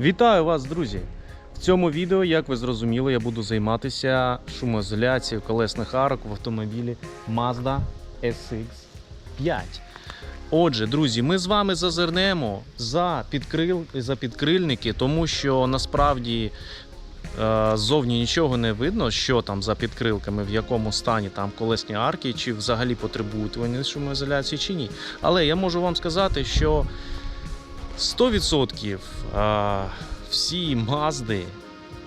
Вітаю вас, друзі! В цьому відео, як ви зрозуміли, я буду займатися шумоізоляцією колесних арок в автомобілі Mazda SX5. Отже, друзі, ми з вами зазирнемо за, підкрил... за підкрильники, тому що насправді е, ззовні нічого не видно, що там за підкрилками, в якому стані там колесні арки, чи взагалі потребують вони шумоізоляції чи ні. Але я можу вам сказати, що 100% а, всі мазди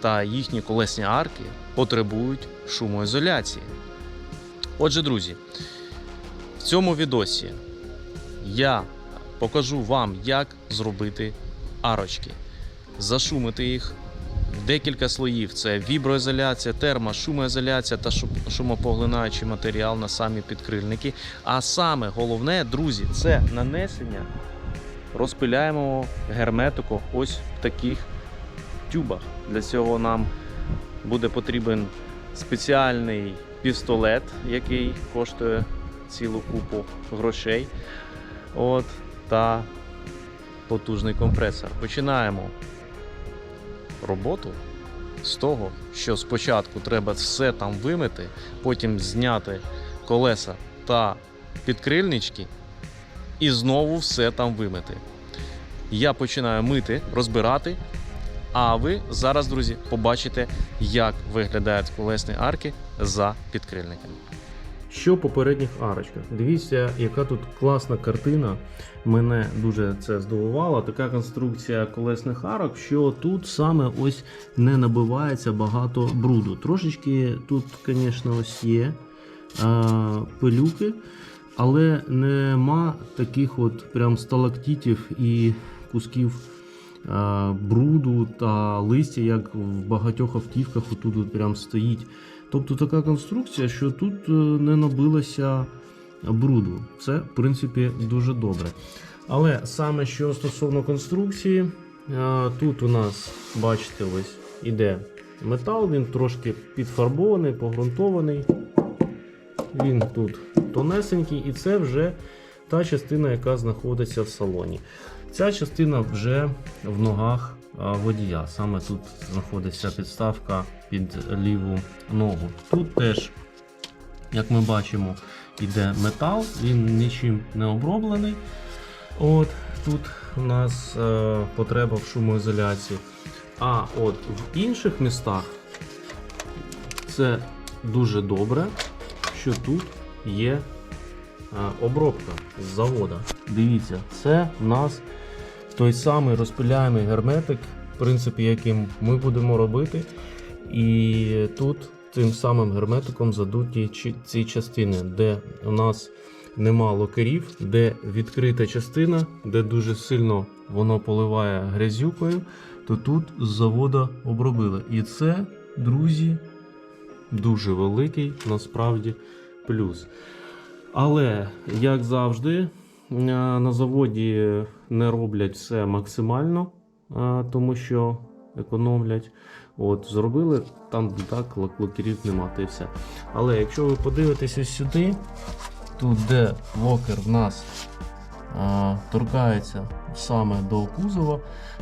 та їхні колесні арки потребують шумоізоляції. Отже, друзі, в цьому відосі я покажу вам, як зробити арочки, зашумити їх декілька слоїв: це віброізоляція, термо, шумоізоляція та шумопоглинаючий матеріал на самі підкрильники. А саме головне, друзі, це нанесення розпиляємо герметику ось в таких тюбах. Для цього нам буде потрібен спеціальний пістолет, який коштує цілу купу грошей. От, та потужний компресор. Починаємо роботу з того, що спочатку треба все там вимити, потім зняти колеса та підкрильнички і знову все там вимити. Я починаю мити, розбирати. А ви зараз, друзі, побачите, як виглядають колесні арки за підкрильниками. Що в попередніх арочках? Дивіться, яка тут класна картина. Мене дуже це здивувало. Така конструкція колесних арок, що тут саме ось не набивається багато бруду. Трошечки тут, звісно, ось є а, пилюки, але нема таких от прям сталактитів і кусків бруду та листя, як в багатьох автівках отут от прям стоїть. Тобто така конструкція, що тут е, не набилося бруду. Це, в принципі, дуже добре. Але саме що стосовно конструкції, е, тут у нас, бачите, ось іде метал, він трошки підфарбований, погрунтований. Він тут тонесенький, і це вже та частина, яка знаходиться в салоні. Ця частина вже в ногах водія. Саме тут знаходиться підставка під ліву ногу. Тут теж, як ми бачимо, йде метал, він нічим не оброблений. От Тут у нас е, потреба в шумоізоляції. А от в інших містах це дуже добре, що тут є е, обробка з завода. Дивіться, це в нас той самий розпиляємий герметик, в принципі, яким ми будемо робити. І тут тим самим герметиком задуті ці частини, де у нас нема локерів, де відкрита частина, де дуже сильно воно поливає грязюкою, то тут з завода обробили. І це, друзі, дуже великий насправді плюс. Але, як завжди, е, на заводі не роблять все максимально, е, тому що економлять. От, зробили там так, лакерів нема, та все. Але якщо ви подивитесь ось сюди, тут де локер в нас торкається саме до кузова,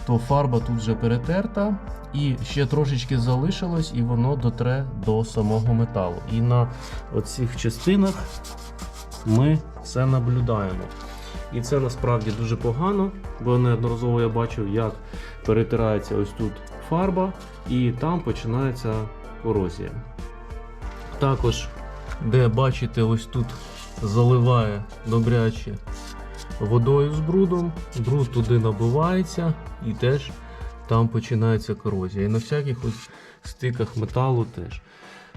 то фарба тут вже перетерта і ще трошечки залишилось, і воно дотре до самого металу. І на оцих частинах ми це наблюдаємо. І це насправді дуже погано, бо неодноразово я бачив, як перетирається ось тут фарба, і там починається корозія. Також, де бачите, ось тут заливає добряче водою з брудом, бруд туди набивається і теж там починається корозія. І на всяких ось стиках металу теж.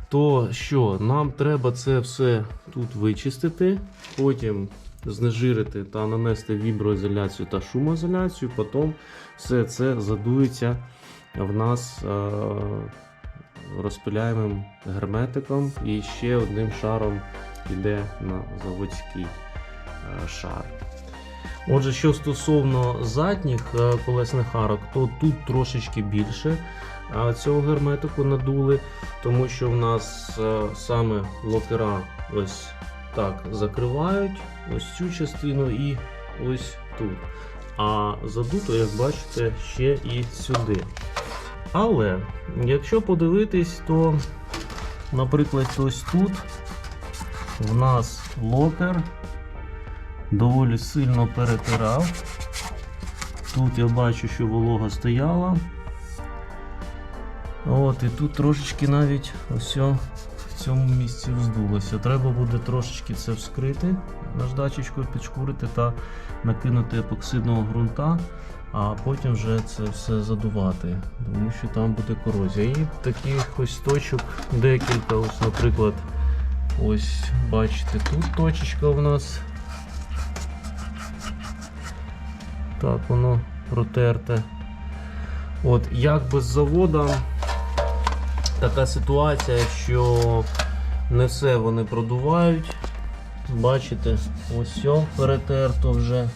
То що, нам треба це все тут вичистити, потім знежирити та нанести віброізоляцію та шумоізоляцію, потім все це задується в нас е, розпиляємим герметиком і ще одним шаром йде на заводський е, шар. Отже, що стосовно задніх е, колесних арок, то тут трошечки більше е, цього герметику надули, тому що в нас е, саме локера ось так закривають ось цю частину і ось тут. а задуто, як бачите, ще і сюди. Але якщо подивитись, то, наприклад, ось тут в нас локер доволі сильно перетирав. Тут я бачу, що волога стояла. От, і тут трошечки навіть ось в цьому місці вздулося. Треба буде трошечки це вскрити, наждачечкою підшкурити та накинути епоксидного ґрунта, а потім вже це все задувати, тому що там буде корозія. І таких ось точок декілька, ось, наприклад, ось бачите, тут точечка у нас. Так, воно протерте. От, як без завода, така ситуація, що не все вони продувають. Бачите, ось все перетерто вже.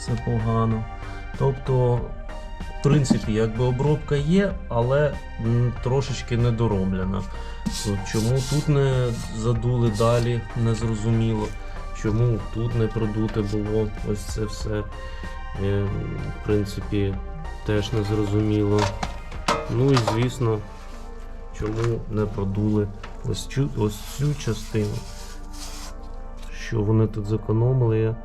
Це погано. Тобто, в принципі, якби обробка є, але трошечки недороблена. От Чому тут не задули далі, не зрозуміло. Чому тут не продуте було ось це все. Е, В принципі, теж не зрозуміло. Ну і звісно, чому не продули ось цю, ось цю частину. Що вони тут зекономили, я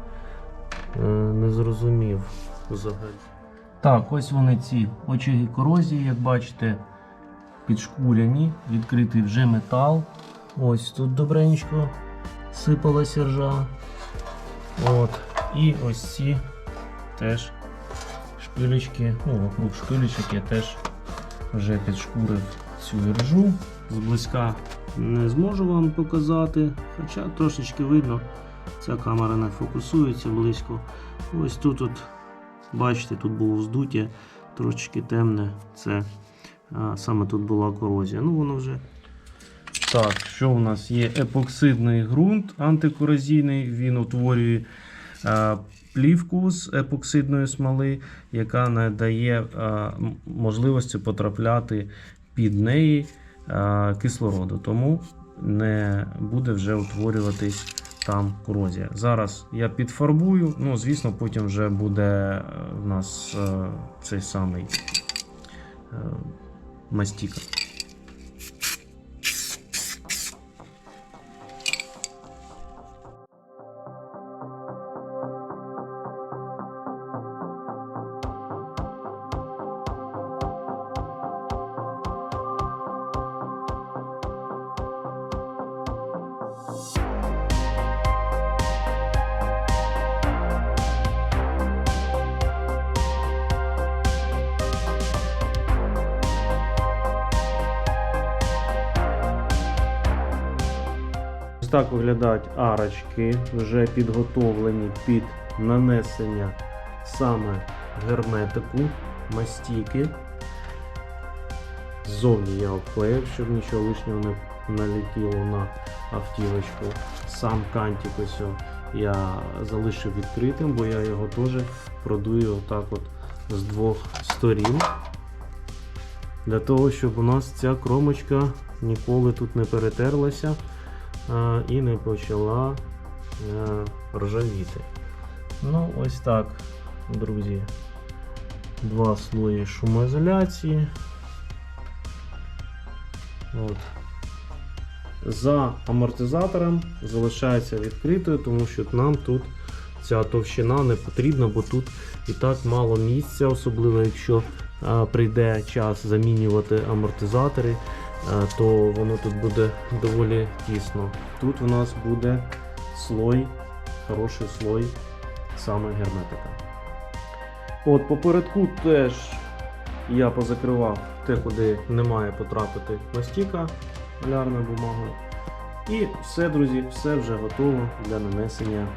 е, не зрозумів взагалі. Так, ось вони ці очаги корозії, як бачите, підшкуряні, відкритий вже метал. Ось тут добренько сипалася ржа. От. І ось ці теж шпилечки, ну, вокруг шпилечок я теж вже підшкурив цю іржу. Зблизька не зможу вам показати, хоча трошечки видно, ця камера не фокусується близько. Ось тут, от, бачите, тут було вздуття, трошечки темне. Це а, саме тут була корозія. Ну, воно вже. Так, що у нас є? Епоксидний ґрунт антикорозійний, він утворює плівку з епоксидної смоли, яка не дає можливості потрапляти під неї кислороду, тому не буде вже утворюватись там корозія. Зараз я підфарбую, ну звісно, потім вже буде е, в нас е, цей самий е, мастіка. Так виглядають арочки, вже підготовлені під нанесення саме герметику, мастіки. Ззовні я обклеїв, щоб нічого лишнього не налетіло на автівочку. Сам кантик ось я залишив відкритим, бо я його теж продую отак от з двох сторін. Для того, щоб у нас ця кромочка ніколи тут не перетерлася і не почала ржавіти. Ну, ось так, друзі. Два слої шумоізоляції. От. За амортизатором залишається відкритою, тому що нам тут ця товщина не потрібна, бо тут і так мало місця, особливо якщо а, прийде час замінювати амортизатори, то воно тут буде доволі тісно. Тут у нас буде слой, хороший слой саме герметика. От попередку теж я позакривав те, куди не має потрапити мастіка полярною бумагою. І все, друзі, все вже готово для нанесення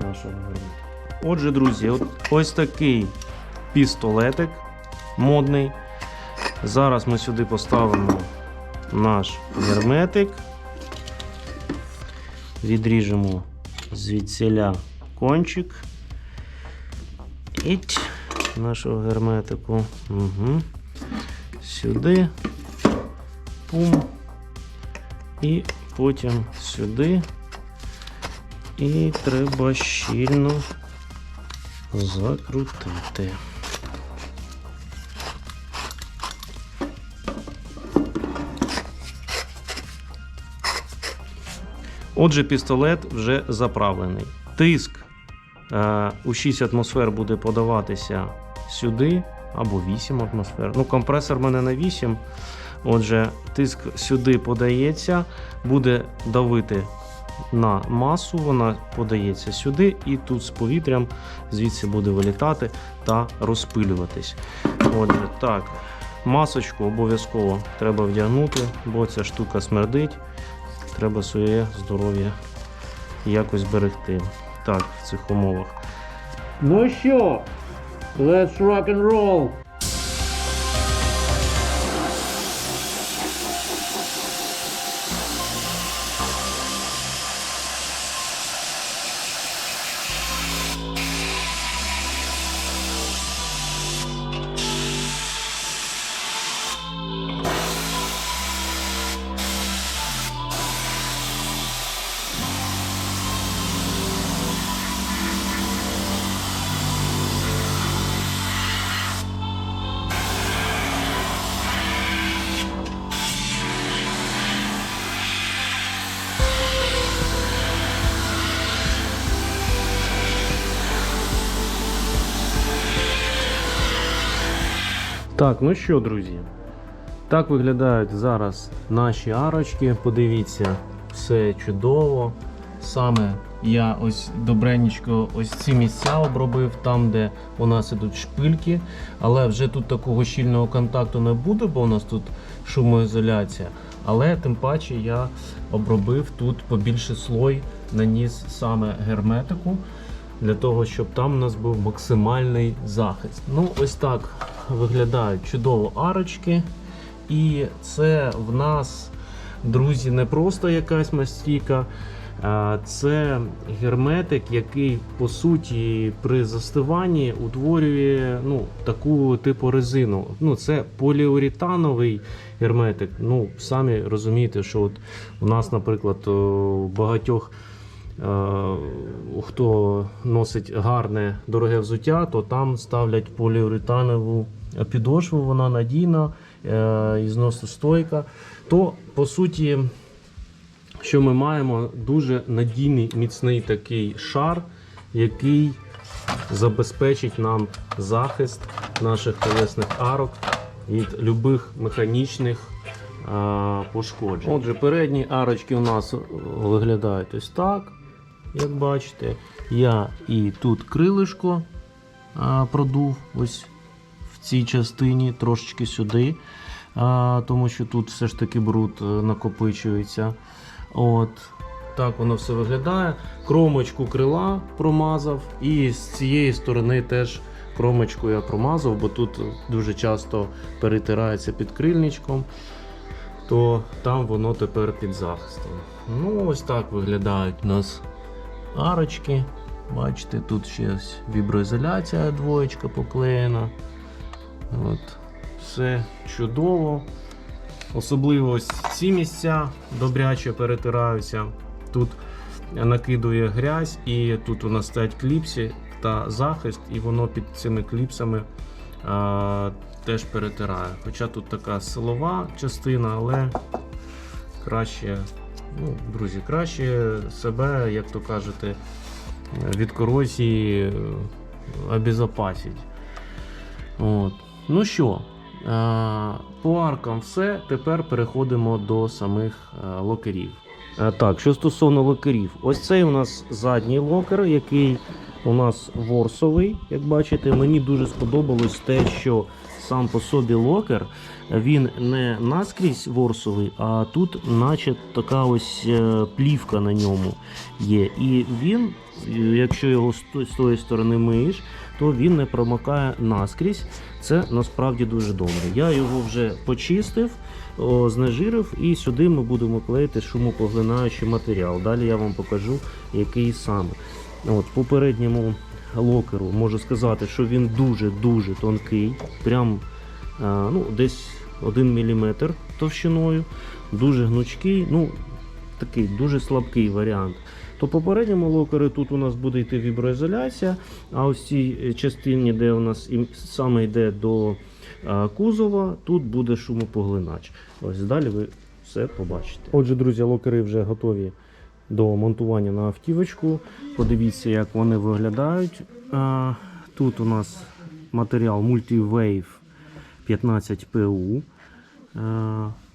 нашого герметика. Отже, друзі, от ось такий пістолетик модний. Зараз ми сюди поставимо наш герметик. Відріжемо звідсіля кончик. Іть нашого герметику. Угу. Сюди. Пум. І потім сюди. І треба щільно закрутити. Отже, пістолет вже заправлений. Тиск е, у 6 атмосфер буде подаватися сюди або 8 атмосфер. Ну, компресор в мене на 8. Отже, тиск сюди подається, буде давити на масу, вона подається сюди, і тут з повітрям звідси буде вилітати та розпилюватись. Отже, так, масочку обов'язково треба вдягнути, бо ця штука смердить. Треба своє здоров'я якось берегти. Так, в цих умовах. Ну що, let's rock and roll! Так, ну що, друзі, так виглядають зараз наші арочки. Подивіться, все чудово. Саме я ось добренечко ось ці місця обробив, там, де у нас ідуть шпильки. Але вже тут такого щільного контакту не буде, бо у нас тут шумоізоляція. Але тим паче я обробив тут побільше слой, наніс саме герметику для того, щоб там у нас був максимальний захист. Ну, ось так виглядають чудово арочки. І це в нас, друзі, не просто якась мастійка, це герметик, який по суті при застиванні утворює ну, таку типу резину. Ну, Це поліуретановий герметик. Ну, самі розумієте, що от у нас, наприклад, у багатьох. Е, Хто носить гарне дороге взуття, то там ставлять поліуретанову підошву, вона надійна е, і зносостойка. То, по суті, що ми маємо дуже надійний міцний такий шар, який забезпечить нам захист наших колесних арок від любих механічних пошкоджень. Отже, передні арочки у нас виглядають ось так, як бачите. Я і тут крилишко продув ось в цій частині, трошечки сюди, тому що тут все ж таки бруд е, накопичується. От. Так воно все виглядає. Кромочку крила промазав, і з цієї сторони теж кромочку я промазав, бо тут дуже часто перетирається під крильничком то там воно тепер під захистом. Ну, ось так виглядають у нас арочки. Бачите, тут ще віброізоляція двоєчка поклеєна. От. Все чудово. Особливо ці місця добряче перетираються. Тут накидує грязь, і тут у нас стоять кліпси та захист, і воно під цими кліпсами а, теж перетирає. Хоча тут така силова частина, але краще, ну, друзі, краще себе, як то кажете, від корозії е, обезопасить. От. Ну що, е, по аркам все. Тепер переходимо до самих е, локерів. Так, що стосовно локерів, ось цей у нас задній локер, який у нас ворсовий, як бачите. Мені дуже сподобалось те, що сам по собі локер він не наскрізь ворсовий, а тут, наче така ось е, плівка на ньому є. І він, якщо його з то- тої сторони миєш, то він не промокає наскрізь. Це насправді дуже добре. Я його вже почистив, знежирив, і сюди ми будемо клеїти шумопоглинаючий матеріал. Далі я вам покажу, який саме. От, попередньому локеру можу сказати, що він дуже-дуже тонкий, прям ну, десь 1 мм товщиною, дуже гнучкий, ну, такий дуже слабкий варіант. то попередньому локері тут у нас буде йти віброізоляція, а ось цій е, частині, де у нас саме йде до кузова, тут буде шумопоглинач. Ось далі ви все побачите. Отже, друзі, локери вже готові до монтування на автівочку. Подивіться, як вони виглядають. Тут у нас матеріал Multiwave 15 PU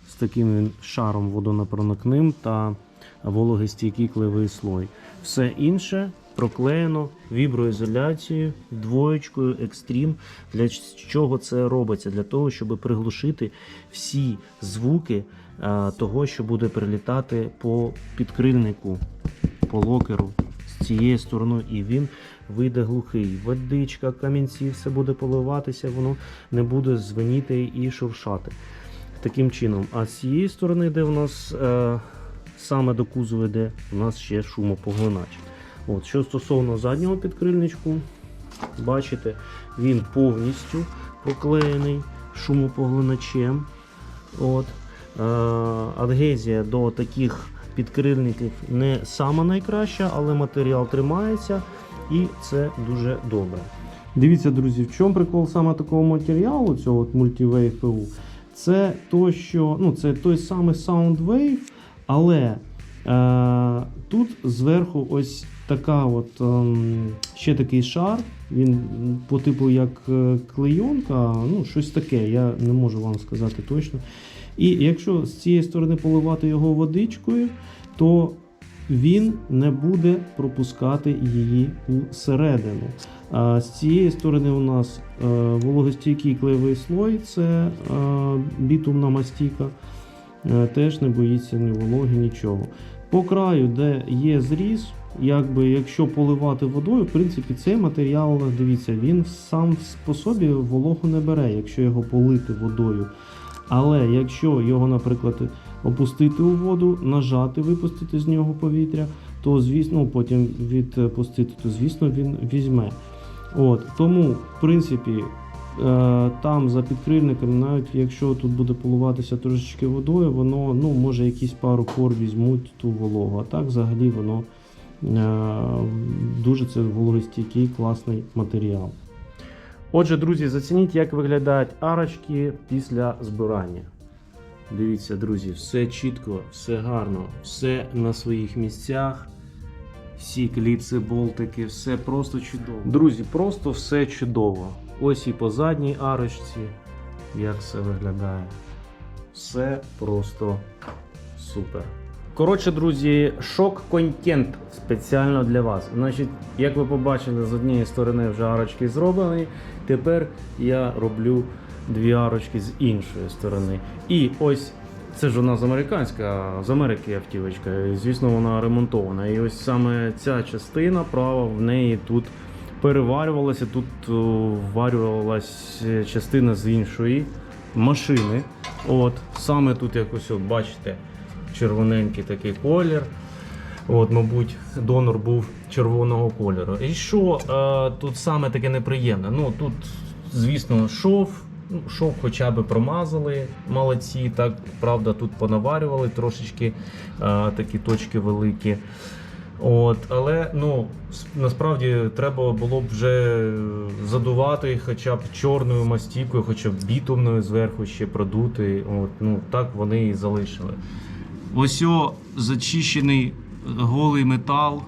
з таким шаром водонепроникним та вологостійкий клеєвий слой. Все інше проклеєно віброізоляцією, двоєчкою екстрім. Для чого це робиться? Для того, щоб приглушити всі звуки того, що буде прилітати по підкрильнику, по локеру з цієї сторони, і він вийде глухий. Водичка, камінці, все буде поливатися, воно не буде звеніти і шуршати. Таким чином, а з цієї сторони, де в нас е, саме до кузова йде, у нас ще шумопоглинач. От, що стосовно заднього підкрильничку, бачите, він повністю проклеєний шумопоглиначем. От. Е, адгезія до таких підкрильників не сама найкраща, але матеріал тримається і це дуже добре. Дивіться, друзі, в чому прикол саме такого матеріалу, цього от Multiwave? Це то, що ну, це той самий Soundwave, але е, тут зверху ось така от ем, ще такий шар. Він по типу як е, клейонка, ну щось таке, я не можу вам сказати точно. І якщо з цієї сторони поливати його водичкою, то він не буде пропускати її усередину. А з цієї сторони у нас е, вологостійкий клеєвий слой, це е, бітумна мастіка, е, теж не боїться ні вологи, нічого. По краю, де є зріз, якби якщо поливати водою, в принципі, цей матеріал, дивіться, він сам по собі вологу не бере, якщо його полити водою. Але якщо його, наприклад, опустити у воду, нажати, випустити з нього повітря, то звісно, ну, потім відпустити, то звісно він візьме. От, тому, в принципі, е, там за підкрильником, навіть якщо тут буде поливатися трошечки водою, воно ну, може якісь пару пор візьмуть ту вологу. А так взагалі воно е, дуже це вологостійкий, класний матеріал. Отже, друзі, зацініть, як виглядають арочки після збирання. Дивіться, друзі, все чітко, все гарно, все на своїх місцях. Всі кліпси, болтики, все просто чудово. Друзі, просто все чудово. Ось і по задній арочці, як все виглядає. Все просто супер. Коротше, друзі, шок-контент спеціально для вас. Значить, як ви побачили, з однієї сторони вже арочки зроблені. Тепер я роблю дві арочки з іншої сторони. І ось це ж у нас американська, з Америки автівочка. Звісно, вона ремонтована. І ось саме ця частина права в неї тут переварювалася, тут о, варювалась частина з іншої машини. От саме тут якось бачите червоненький такий колір. От, мабуть, донор був червоного кольору. І що е, тут саме таке неприємне? Ну тут, звісно, шов. Ну, Шов хоча б промазали, молодці. Так, правда, тут понаварювали трошечки е, такі точки великі. От, але ну, насправді треба було б вже задувати хоча б чорною мастікою, хоча б бітумною зверху ще продути. От, ну, так вони і залишили. Ось о, зачищений голий метал,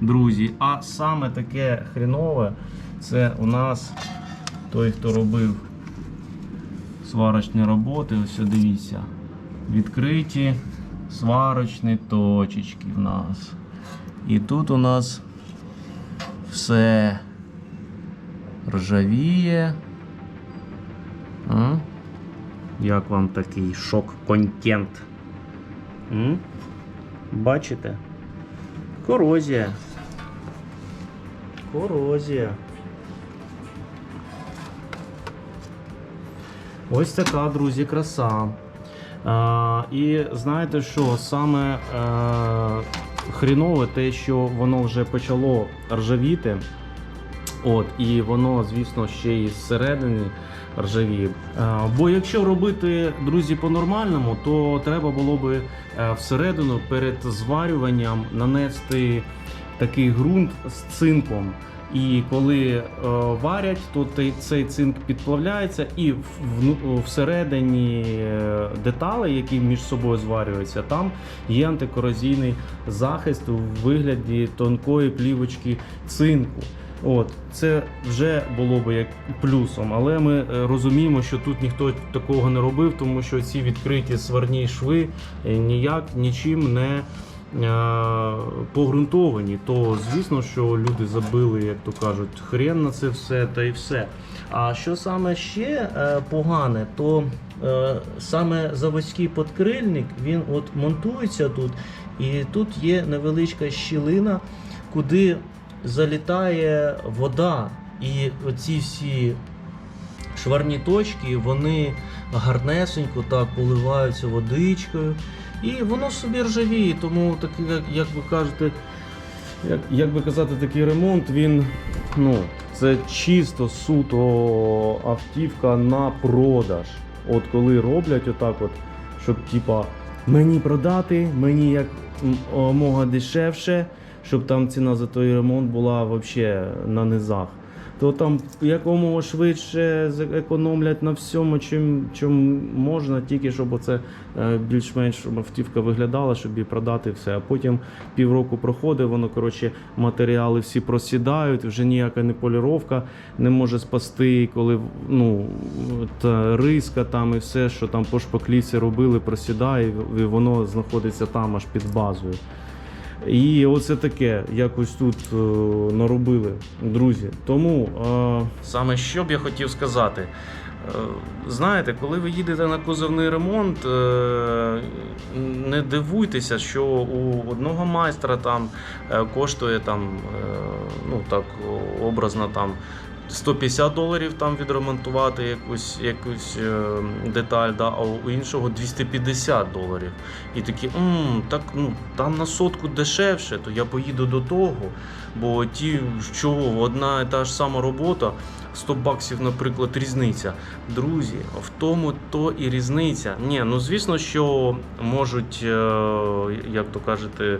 друзі. А саме таке хрінове це у нас той, хто робив сварочні роботи. Ось о, дивіться. Відкриті сварочні точечки в нас. І тут у нас все ржавіє. А? Як вам такий шок-контент? Бачите? Корозія. Корозія. Ось така, друзі, краса. А, і знаєте що, саме е, хрінове те, що воно вже почало ржавіти. От, і воно, звісно, ще і зсередини ржавіє. Е, Бо якщо робити, друзі, по-нормальному, то треба було би е, всередину перед зварюванням нанести такий ґрунт з цинком. І коли е, варять, то цей цинк підплавляється, і всередині е, деталей, які між собою зварюються, там є антикорозійний захист у вигляді тонкої плівочки цинку. От це вже було би як плюсом, але ми е, розуміємо, що тут ніхто такого не робив, тому що ці відкриті сварні шви е, ніяк нічим не е, погрунтовані. То звісно, що люди забили, як то кажуть, хрен на це все та й все. А що саме ще погане, то саме заводський подкрильник він от монтується тут, і тут є невеличка щілина, куди залітає вода. І оці всі шварні точки, вони гарнесенько так поливаються водичкою. І воно собі ржавіє, тому як, як ви кажете, як, як би казати, такий ремонт, він ну, це чисто суто автівка на продаж. От коли роблять отак, от, щоб типа мені продати, мені як мога дешевше, щоб там ціна за той ремонт була взагалі на низах. То там якомога швидше зекономлять на всьому, чим, чим можна, тільки щоб оце е, більш-менш автівка виглядала, щоб її продати все. А потім півроку проходить, воно коротше матеріали всі просідають, вже ніяка не поліровка не може спасти, коли ну та риска там і все, що там по шпаклівці робили, просідає, і воно знаходиться там аж під базою. І оце таке якось тут е, наробили, друзі. Тому е, саме що б я хотів сказати. Е, Знаєте, коли ви їдете на кузовний ремонт, е, не дивуйтеся, що у одного майстра там е, коштує там, ну так образно там 150 доларів там відремонтувати якусь, якусь е, деталь, да, а у іншого 250 доларів. І такі, «М, так ну там на сотку дешевше, то я поїду до того. Бо ті, що одна і та ж сама робота, 100 баксів, наприклад, різниця. Друзі, в тому то і різниця. Ні, ну звісно, що можуть, е, як то кажете,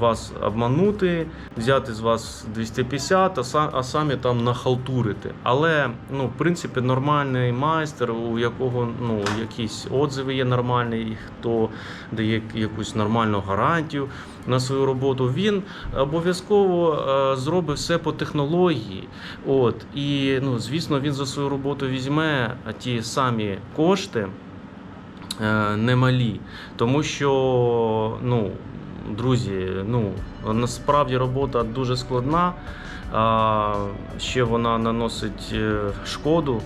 вас обманути, взяти з вас 250, а са- а самі там нахалтурити. Але ну, в принципі, нормальний майстер, у якого ну, якісь отзиви є нормальні, хто дає якусь нормальну гарантію на свою роботу, він обов'язково е, зробить все по технології. От і ну, звісно, він за свою роботу візьме ті самі кошти е, немалі, тому що ну. Друзі, ну насправді робота дуже складна. Ще вона наносить е, шкоду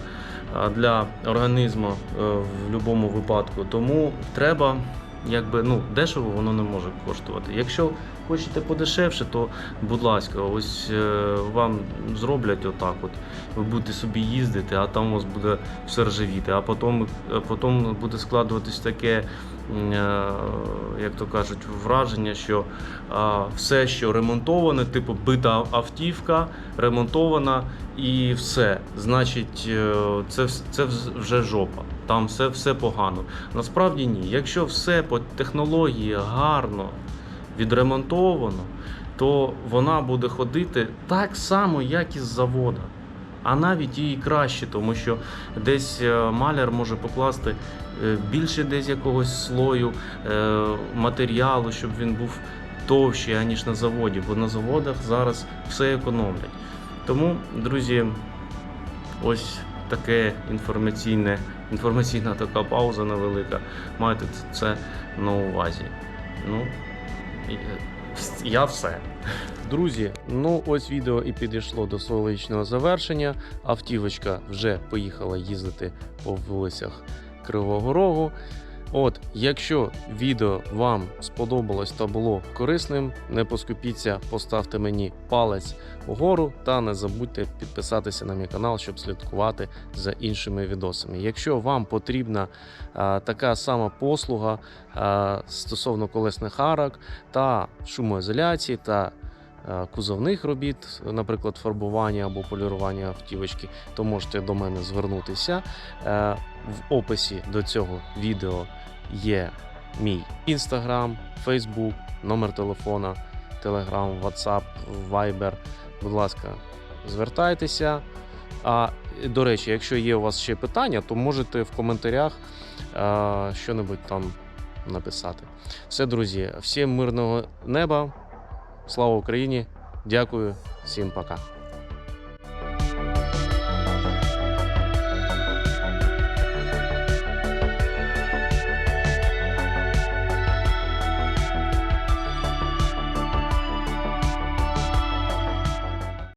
для організму е, в будь-якому випадку. Тому треба, якби ну дешево воно не може коштувати. Якщо хочете подешевше, то будь ласка, ось е, вам зроблять отак. От ви будете собі їздити, а там у вас буде все ржавіти. А потім, потім буде складуватись таке, як то кажуть, враження, що все, що ремонтоване, типу бита автівка, ремонтована і все. Значить, е, це, це вже жопа. Там все, все погано. Насправді ні. Якщо все по технології гарно відремонтовано, то вона буде ходити так само, як і з завода. А навіть і краще, тому що десь е, маляр може покласти е, більше десь якогось слою е, матеріалу, щоб він був товщий, аніж на заводі, бо на заводах зараз все економлять. Тому, друзі, ось таке інформаційне, інформаційна така пауза невелика. Майте це на увазі. Ну, я все. Друзі, ну ось відео і підійшло до свого логічного завершення. Автівочка вже поїхала їздити по вулицях Кривого Рогу. От, якщо відео вам сподобалось та було корисним, не поскупіться, поставте мені палець вгору та не забудьте підписатися на мій канал, щоб слідкувати за іншими відосами. Якщо вам потрібна а, така сама послуга а, стосовно колесних арок та шумоізоляції та е, кузовних робіт, наприклад, фарбування або полірування автівочки, то можете до мене звернутися. Е, В описі до цього відео є мій інстаграм, фейсбук, номер телефона, телеграм, ватсап, вайбер. Будь ласка, звертайтеся. А до речі, якщо є у вас ще питання, то можете в коментарях е, що-небудь там написати. Все, друзі, всім мирного неба. Слава Україні! Дякую, всім пока.